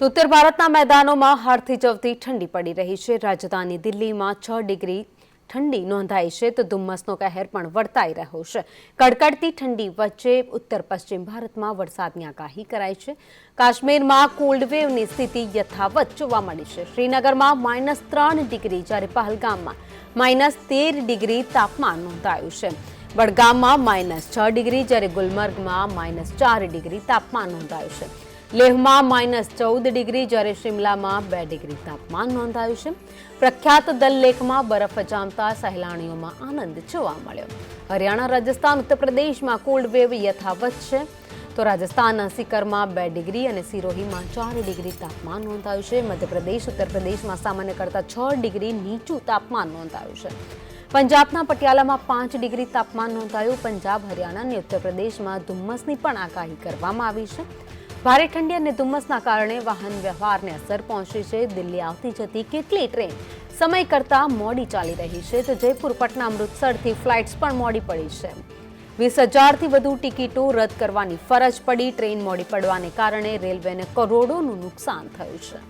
તો ઉત્તર ભારતના મેદાનોમાં હાડથી જવતી ઠંડી પડી રહી છે. રાજધાની દિલ્હીમાં છ ડિગ્રી ઠંડી નોંધાઈ છે તો ધુમ્મસનો કહેર પણ વર્તાઈ રહ્યો છે. કડકડતી ઠંડી વચ્ચે ઉત્તર પશ્ચિમ ભારતમાં વરસાદની આગાહી કરાઈ છે. કાશ્મીરમાં કોલ્ડ વેવની સ્થિતિ યથાવત જોવા મળી છે. શ્રીનગરમાં માઇનસ ત્રણ ડિગ્રી જ્યારે પહલગામમાં માઇનસ તેર ડિગ્રી તાપમાન નોંધાયું છે. વડગામમાં માઇનસ છ ડિગ્રી જ્યારે ગુલમર્ગમાં માઇનસ ચાર ડિગ્રી તાપમાન નોંધાયું છે. લેહમાં માઇનસ ચૌદ ડિગ્રી, જ્યારે શિમલામાં બે ડિગ્રી તાપમાન નોંધાયું છે. પ્રખ્યાત દલ લેકમાં બરફ જામતા સહેલાણીઓમાં આનંદ જોવા મળ્યો. હરિયાણા, રાજસ્થાન ઉત્તર પ્રદેશમાં કોલ્ડ વેવ યથાવત છે. તો રાજસ્થાનના સિકરમાં બે ડિગ્રી અને સિરોહીમાં ચાર ડિગ્રી તાપમાન નોંધાયું છે. મધ્યપ્રદેશ ઉત્તર પ્રદેશમાં સામાન્ય કરતાં છ ડિગ્રી નીચું તાપમાન નોંધાયું છે. પંજાબના પટિયાલામાં પાંચ ડિગ્રી તાપમાન નોંધાયું. પંજાબ, હરિયાણા અને ઉત્તર પ્રદેશમાં ધુમ્મસની પણ આગાહી કરવામાં આવી છે. ભારે ઠંડી અને ધુમ્મસના કારણે વાહન વ્યવહારને અસર પહોંચી છે. દિલ્હી આવતી જતી કેટલી ટ્રેન સમય કરતાં મોડી ચાલી રહી છે તો જયપુર, પટના, અમૃતસરથી ફ્લાઇટ્સ પણ મોડી પડી છે. વીસ હજારથી વધુ ટિકિટો રદ કરવાની ફરજ પડી. ટ્રેન મોડી પડવાને કારણે રેલવેને કરોડોનું નુકસાન થયું છે.